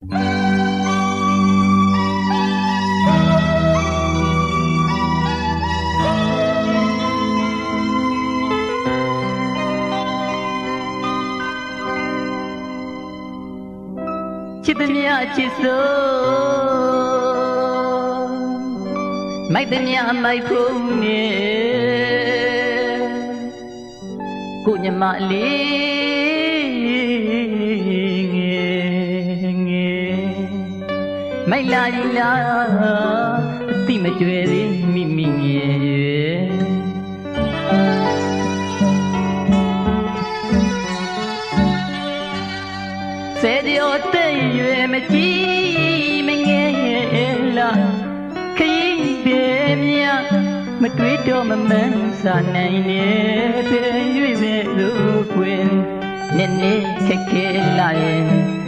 ချစ်သမျှချစ်စိုးမိုက်သမျှမိုက်ဖို့နေကိုညမလေး မိုက်လာရီလာအတိမကြွယ်သေးမိမိငယ်ရွယ်ဆယ်ကျော်တဲ့ရွယ်မကြီးမငယ်လာခရီးပြေမြမတွေးတော့မမှန်းစာနိုင်နေပြေရွေမဲ့လို့ခွင်နည်းနည်းခက်ခဲလာရင်မြစ်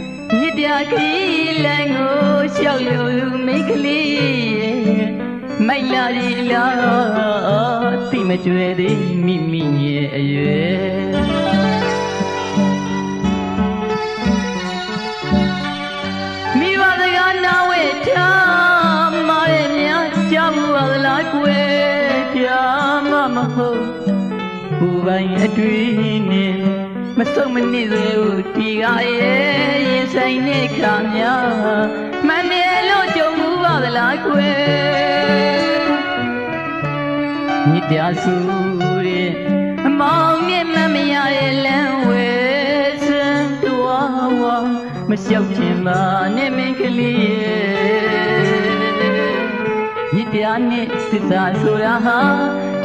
ပြခရီးလမ်းကိုရှောက်လို့မိတ်ကလေးမိုက်လာရီလာတိမကြွယ်သေးမိမိရဲ့အရွယ်မိဘစကားနာဝဲထားမရဲ့များကြောက်ပါလားကွယ်ကြာမမဟုတ်ဘူပိုင်းအတွေ့နဲ့ မဆုံးမနစ်သေးဘူးဒီကရဲ့ရင်ဆိုင်တဲ့ခါများမနေလို့ကြုံမှုပါလားကွယ်မြစ်ပြဆူတဲ့အမောင်နဲ့မမရရဲ့လမ်းဝဲစံတော်ဝါမလျှောက်ချင်ပါနဲ့မင်းကလေးရဲ့မြစ်ပြနဲ့စစ်စာဆိုတာဟာ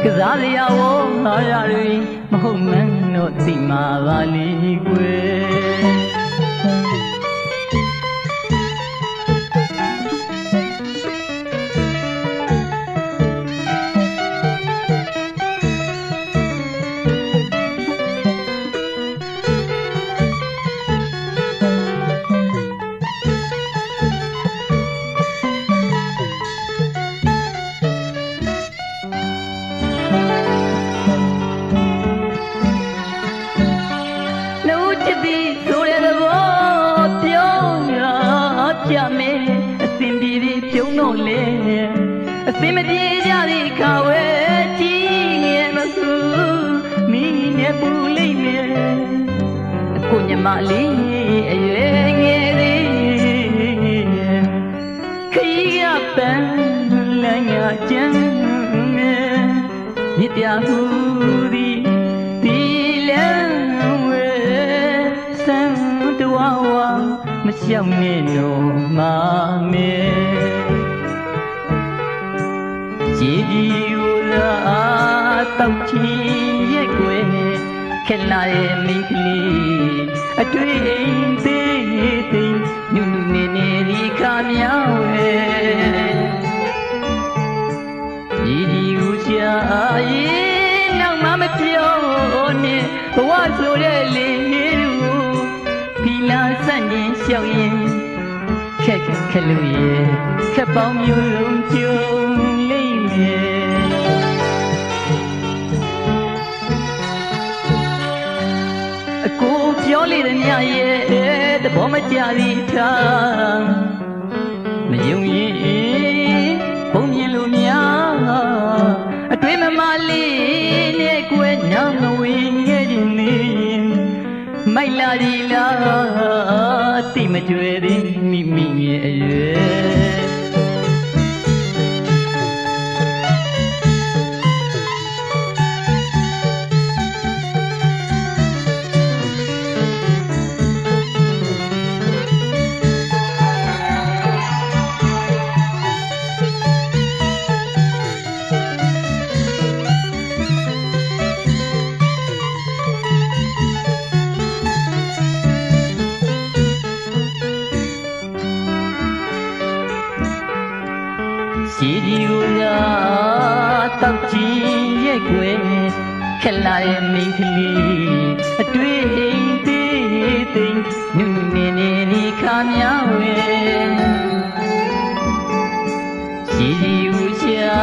ကစားစရာဝေါ်ဟာရတွေမဟုတ်မှန်းတော့သိမှာပါလေကွယ် တ်ချစ်သည်ဆိုတဲ့သဘောပြောရကြမယ်အစင်ပြေပြီးပြုံးတော့လေအစင်မပြေကြသည့်ခါဝဲကြည့်ငယ်မစုမိနဲ့ပူလိမ့်မယ်အကိုညမလေးအရွယ်ငယ်သေးခရီးကပန်းလမ်းရကျန်းမြစ်ပြမှုသည် မလျှောက်နဲ့တော့မမေကြည်ဒီဝလာတောက်ချီရဲ့ကွယ်ခက်လာရဲ့မိန်းကလေးအတွေ့အိမ်သေးသေးညူနူနေနေဒီခါမြောင်းဝဲဒီဒီကိုရှာရင်နောက်မှမပြောနဲ့ဘဝဆိုတဲ့လေကိုဖီလာဆန့် ရင်ရှောက်ရင်ခက်ခက်ခက်လို့ရဲ့ခက်ပေါင်းမျိုးလုံးကြုံလိမ့်မယ်အကိုပြောလေတဲ့ညရဲ့သဘောမကျသည်ထားမယုံရင်ဘုံမြင်လို့များအတွင်းမမလေး လားတိ စီဒီကိုသာတောက်ကြည့်ရဲ့ကွယ်ခက်လာရဲ့မိန်းကလေးအတွေ့အိမ်သေးသေးနုနုနေနေဒီခါများဝဲစီဒီကိုရှာ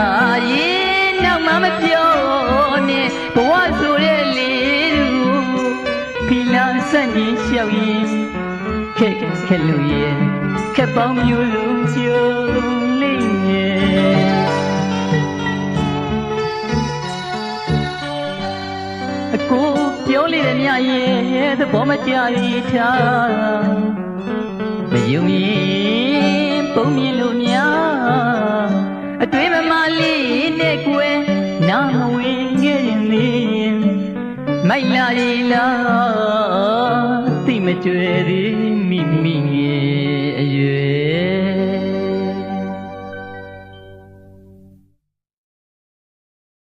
ရင်နောက်မှမပြောနဲ့ဘဝဆိုတဲ့လေကိုဖီလာဆန့်ရင်ရှောက်ရင်ခခက်ခက်လို့ရဲ့ခက်ပေါင်းမျိုးလုံးကြုံ ပြောလေတဲ့မြရဲ့သဘောမကျရထားမယုံရင်ပုံမြင်လို့များအတွေ့မမလေးနဲ့ကွယ်နာမဝင်ခဲ့ရင်လေမိုက်လာရီလားသိမကြွယ်သည်မိမိရဲ့အရွယ်